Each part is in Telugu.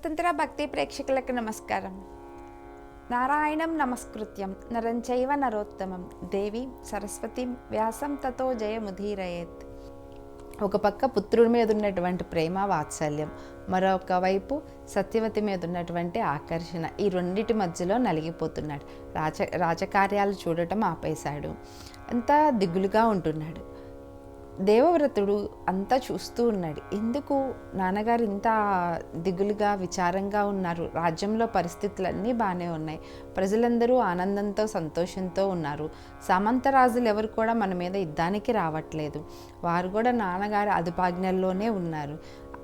స్వతంత్ర భక్తి ప్రేక్షకులకు నమస్కారం. నారాయణం నమస్కృత్యం నరంచైవ నరోత్తమం. దేవి సరస్వతి వ్యాసం తతో జయముధీరయేత్ ఒక పక్క పుత్రుడి మీద ఉన్నటువంటి ప్రేమ వాత్సల్యం. మరొక వైపు సత్యవతి మీద ఉన్నటువంటి ఆకర్షణ. ఈ రెండిటి మధ్యలో నలిగిపోతున్నాడు. రాజ రాజకార్యాలు చూడటం ఆపేశాడు. అంతా దిగులుగా ఉంటున్నాడు. దేవవ్రతుడు అంతా చూస్తూ ఉన్నాడు. ఎందుకు నాన్నగారు ఇంత దిగులుగా విచారంగా ఉన్నారు? రాజ్యంలో పరిస్థితులన్నీ బాగానే ఉన్నాయి. ప్రజలందరూ ఆనందంతో సంతోషంతో ఉన్నారు. సామంతరాజులు ఎవరు కూడా మన మీద యుద్ధానికి రావట్లేదు. వారు కూడా నాన్నగారి అదుపాజ్ఞల్లోనే ఉన్నారు.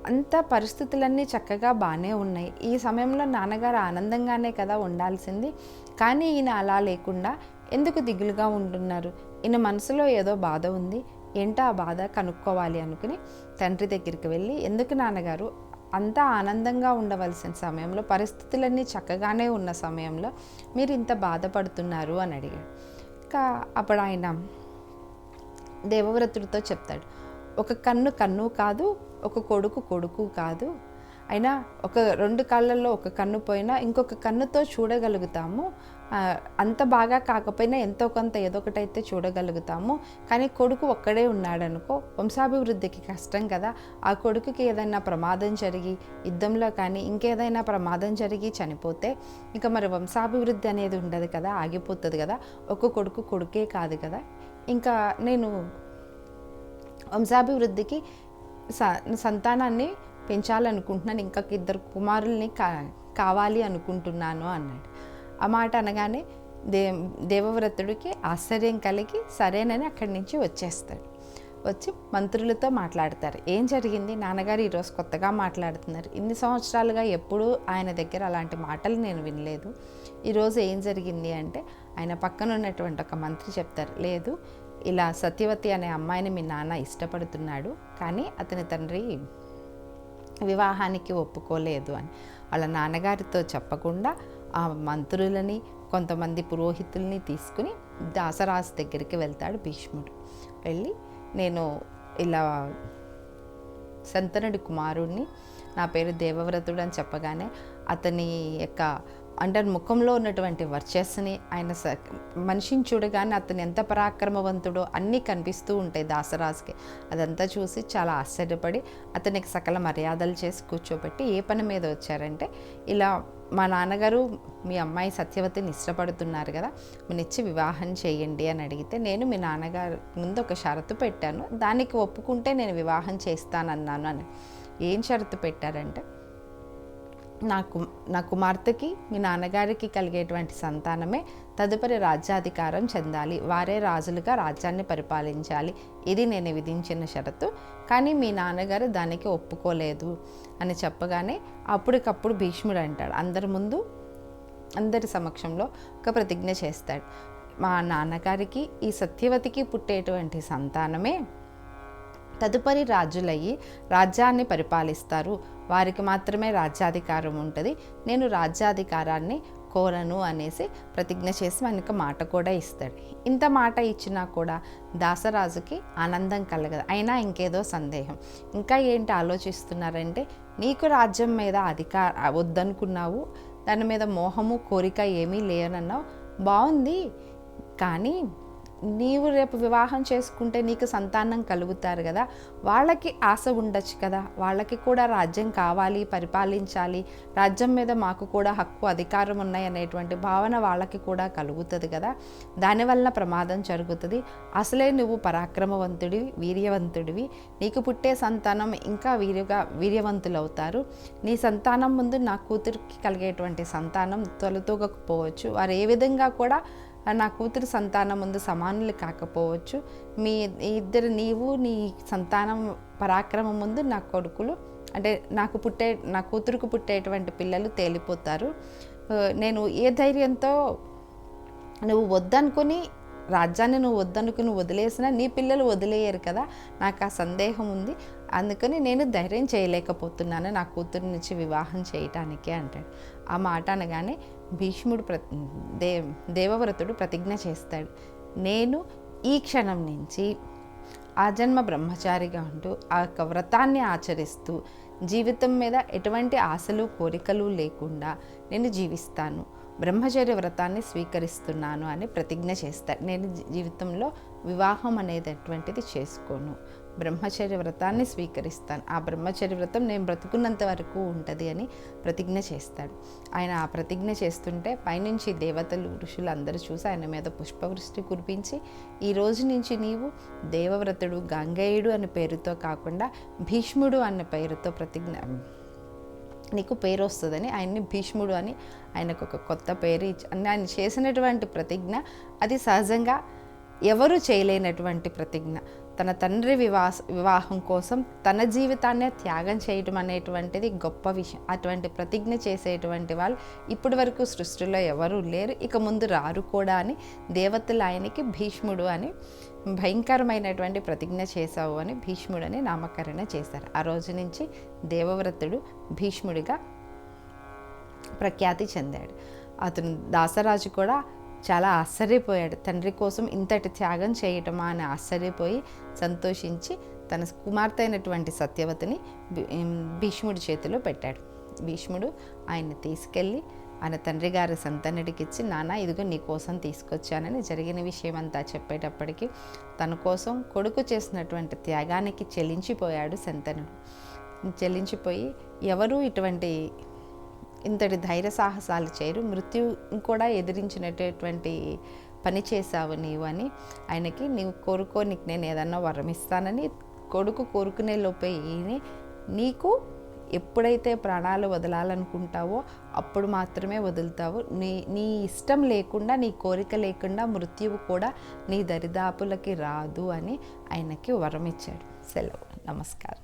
అంత పరిస్థితులన్నీ చక్కగా బాగానే ఉన్నాయి. ఈ సమయంలో నాన్నగారు ఆనందంగానే కదా ఉండాల్సింది. కానీ ఈయన అలా లేకుండా ఎందుకు దిగులుగా ఉంటున్నారు? ఈయన మనసులో ఏదో బాధ ఉంది. ఏంటో ఆ బాధ కనుక్కోవాలి అనుకుని తండ్రి దగ్గరికి వెళ్ళి ఎందుకు నాన్నగారు? అంతా ఆనందంగా ఉండవలసిన సమయంలో పరిస్థితులన్నీ చక్కగానే ఉన్న సమయంలో మీరు ఇంత బాధపడుతున్నారు? అని అడిగాడు. ఇంకా అప్పుడు ఆయన దేవవ్రతుడితో చెప్తాడు. ఒక కన్ను కన్ను కాదు ఒక కొడుకు కొడుకు కాదు అయినా ఒక రెండు కళ్ళల్లో ఒక కన్ను పోయినా ఇంకొక కన్నుతో చూడగలుగుతాము. అంత బాగా కాకపోయినా ఎంతో కొంత ఏదో ఒకటైతే చూడగలుగుతాము. కానీ కొడుకు ఒక్కడే ఉన్నాడనుకో వంశాభివృద్ధికి కష్టం కదా. ఆ కొడుకుకి ఏదైనా ప్రమాదం జరిగి యుద్ధంలో కానీ ఇంకేదైనా ప్రమాదం జరిగి చనిపోతే ఇంకా మరి వంశాభివృద్ధి అనేది ఉండదు కదా ఆగిపోతుంది కదా. ఒక కొడుకు కొడుకే కాదు కదా. ఇంకా నేను వంశాభివృద్ధికి స సంతానాన్ని పెంచాలనుకుంటున్నాను ఇంకా ఇద్దరు కుమారుల్ని కా కావాలి అనుకుంటున్నాను అన్నాడు. ఆ మాట అనగానే దే దేవవ్రతుడికి ఆశ్చర్యం కలిగి సరేనని అక్కడి నుంచి వచ్చేస్తాడు. వచ్చి మంత్రులతో మాట్లాడతారు. ఏం జరిగింది? నాన్నగారు ఈరోజు కొత్తగా మాట్లాడుతున్నారు. ఇన్ని సంవత్సరాలుగా ఎప్పుడూ ఆయన దగ్గర అలాంటి మాటలు నేను వినలేదు. ఈరోజు ఏం జరిగింది అంటే ఆయన పక్కన ఉన్నటువంటి ఒక మంత్రి చెప్తారు. లేదు ఇలా సత్యవతి అనే అమ్మాయిని మీ నాన్న ఇష్టపడుతున్నాడు కానీ అతని తండ్రి వివాహానికి ఒప్పుకోలేదు అని. వాళ్ళ నాన్నగారితో చెప్పకుండా ఆ మంత్రులని కొంతమంది పురోహితుల్ని తీసుకుని దాసరాజు దగ్గరికి వెళ్తాడు భీష్ముడు. వెళ్ళి నేను ఇలా శంతనుడి కుమారుణ్ణి నా పేరు దేవవ్రతుడు అని చెప్పగానే అతని యొక్క అంటే ముఖంలో ఉన్నటువంటి వర్చస్సుని ఆయన స మనిషిని చూడగానే అతను ఎంత పరాక్రమవంతుడో అన్నీ కనిపిస్తూ ఉంటాయి దాసరాజుకి. అదంతా చూసి చాలా ఆశ్చర్యపడి అతనికి సకల మర్యాదలు చేసి కూర్చోబెట్టి ఏ పని మీద వచ్చారంటే ఇలా మా నాన్నగారు మీ అమ్మాయి సత్యవతిని ఇష్టపడుతున్నారు కదా మీనిచ్చి వివాహం చేయండి అని అడిగితే నేను మీ నాన్నగారు ముందు ఒక షరతు పెట్టాను దానికి ఒప్పుకుంటే నేను వివాహం చేస్తానన్నాను అని. ఏం షరతు పెట్టారంటే నాకు నా కుమార్తెకి మీ నాన్నగారికి కలిగేటువంటి సంతానమే తదుపరి రాజ్యాధికారం చెందాలి. వారే రాజులుగా రాజ్యాన్ని పరిపాలించాలి. ఇది నేను విధించిన షరతు. కానీ మీ నాన్నగారు దానికి ఒప్పుకోలేదు అని చెప్పగానే అప్పటికప్పుడు భీష్ముడు అంటాడు. అందరి ముందు అందరి సమక్షంలో ఒక ప్రతిజ్ఞ చేస్తాడు. మా నాన్నగారికి ఈ సత్యవతికి పుట్టేటువంటి సంతానమే తదుపరి రాజులయ్యి రాజ్యాన్ని పరిపాలిస్తారు. వారికి మాత్రమే రాజ్యాధికారం ఉంటుంది. నేను రాజ్యాధికారాన్ని కోరను అనేసి ప్రతిజ్ఞ చేసి మనకి మాట కూడా ఇస్తాడు. ఇంత మాట ఇచ్చినా కూడా దాసరాజుకి ఆనందం కలగదు. అయినా ఇంకేదో సందేహం. ఇంకా ఏంటి ఆలోచిస్తున్నారంటే నీకు రాజ్యం మీద అధికార వద్దనుకున్నావు. దాని మీద మోహము కోరిక ఏమీ లేనన్నావు. బాగుంది కానీ నీవు రేపు వివాహం చేసుకుంటే నీకు సంతానం కలుగుతారు కదా. వాళ్ళకి ఆశ ఉండొచ్చు కదా. వాళ్ళకి కూడా రాజ్యం కావాలి పరిపాలించాలి. రాజ్యం మీద మాకు కూడా హక్కు అధికారం ఉన్నాయి అనేటువంటి భావన వాళ్ళకి కూడా కలుగుతుంది కదా. దానివల్ల ప్రమాదం జరుగుతుంది. అసలే నువ్వు పరాక్రమవంతుడివి వీర్యవంతుడివి. నీకు పుట్టే సంతానం ఇంకా వీర్యగా వీర్యవంతులు అవుతారు నీ సంతానం ముందు నా కూతురికి కలిగేటువంటి సంతానం తొలతూగకపోవచ్చు. వారు ఏ విధంగా కూడా నా కూతురు సంతానం ముందు సమానులు కాకపోవచ్చు. మీ ఇద్దరు నీవు నీ సంతానం పరాక్రమం ముందు నా కొడుకులు అంటే నాకు పుట్టే నా కూతురుకు పుట్టేటువంటి పిల్లలు తేలిపోతారు. నేను ఏ ధైర్యంతో నువ్వు వద్దనుకుని రాజ్యాన్ని నువ్వు వద్దనుకుని వదిలేసినా నీ పిల్లలు వదిలేయరు కదా నాకు ఆ సందేహం ఉంది. అందుకని నేను ధైర్యం చేయలేకపోతున్నాను నా కూతురు నుంచి వివాహం చేయటానికి అంటాడు. ఆ మాట అనగానే భీష్ముడు ప్ర దే దేవవ్రతుడు ప్రతిజ్ఞ చేస్తాడు. నేను ఈ క్షణం నుంచి ఆజన్మ బ్రహ్మచారిగా ఉంటూ ఆ యొక్క వ్రతాన్ని ఆచరిస్తూ జీవితం మీద ఎటువంటి ఆశలు కోరికలు లేకుండా నేను జీవిస్తాను. బ్రహ్మచర్య వ్రతాన్ని స్వీకరిస్తున్నాను అని ప్రతిజ్ఞ చేస్తాడు. నేను జీ- జీవితంలో వివాహం అనేటటువంటిది చేసుకోను. బ్రహ్మచర్య వ్రతాన్ని స్వీకరిస్తాను. ఆ బ్రహ్మచర్య వ్రతం నేను బ్రతుకున్నంత వరకు ఉంటుంది అని ప్రతిజ్ఞ చేస్తాడు. ఆయన ఆ ప్రతిజ్ఞ చేస్తుంటే పైనుంచి దేవతలు ఋషులు అందరూ చూసి ఆయన మీద పుష్పవృష్టి కురిపించి ఈ రోజు నుంచి నీవు దేవవ్రతుడు గంగేయుడు అనే పేరుతో కాకుండా భీష్ముడు అన్న పేరుతో ప్రతిజ్ఞ నీకు పేరు వస్తుందని ఆయన్ని భీష్ముడు అని ఆయనకు ఒక కొత్త పేరు ఇచ్చి ఆయన చేసినటువంటి ప్రతిజ్ఞ అది సహజంగా ఎవరు చేయలేనటువంటి ప్రతిజ్ఞ. తన తండ్రి వివాహ వివాహం కోసం తన జీవితాన్నే త్యాగం చేయటం అనేటువంటిది గొప్ప విషయం. అటువంటి ప్రతిజ్ఞ చేసేటువంటి వాళ్ళు ఇప్పటి వరకు సృష్టిలో ఎవరు లేరు. ఇక ముందు రారు కూడా అని దేవతలు ఆయనకి భీష్ముడు అని భయంకరమైనటువంటి ప్రతిజ్ఞ చేశావు అని భీష్ముడని నామకరణ చేశారు. ఆ రోజు నుంచి దేవవ్రతుడు భీష్ముడిగా ప్రఖ్యాతి చెందాడు. అతను దాసరాజు కూడా చాలా ఆశ్చర్యపోయాడు. తండ్రి కోసం ఇంతటి త్యాగం చేయటమా అని ఆశ్చర్యపోయి సంతోషించి తన కుమార్తె అయినటువంటి సత్యవతిని భీష్ముడి చేతిలో పెట్టాడు. భీష్ముడు ఆయన్ని తీసుకెళ్ళి ఆయన తండ్రి గారి సంతనుడికి ఇచ్చి నాన్న ఇదిగో నీ కోసం తీసుకొచ్చానని జరిగిన విషయం అంతా చెప్పేటప్పటికి తన కోసం కొడుకు చేసినటువంటి త్యాగానికి చెల్లించిపోయాడు సంతనుడు చెల్లించిపోయి ఎవరు ఇటువంటి ఇంతటి ధైర్య సాహసాలు చేయరు. మృత్యు కూడా ఎదిరించినటువంటి పని చేశావు నీవు అని ఆయనకి నీవు కోరుకో నీకు నేను ఏదన్నా వరం ఇస్తానని కొడుకు కోరుకునే లోపే నీకు ఎప్పుడైతే ప్రాణాలు వదలాలనుకుంటావో అప్పుడు మాత్రమే వదులుతావు. నీ నీ ఇష్టం లేకుండా నీ కోరిక లేకుండా మృత్యువు కూడా నీ దరిదాపులకి రాదు అని ఆయనకి వరం ఇచ్చాడు. సెలవు. నమస్కారం.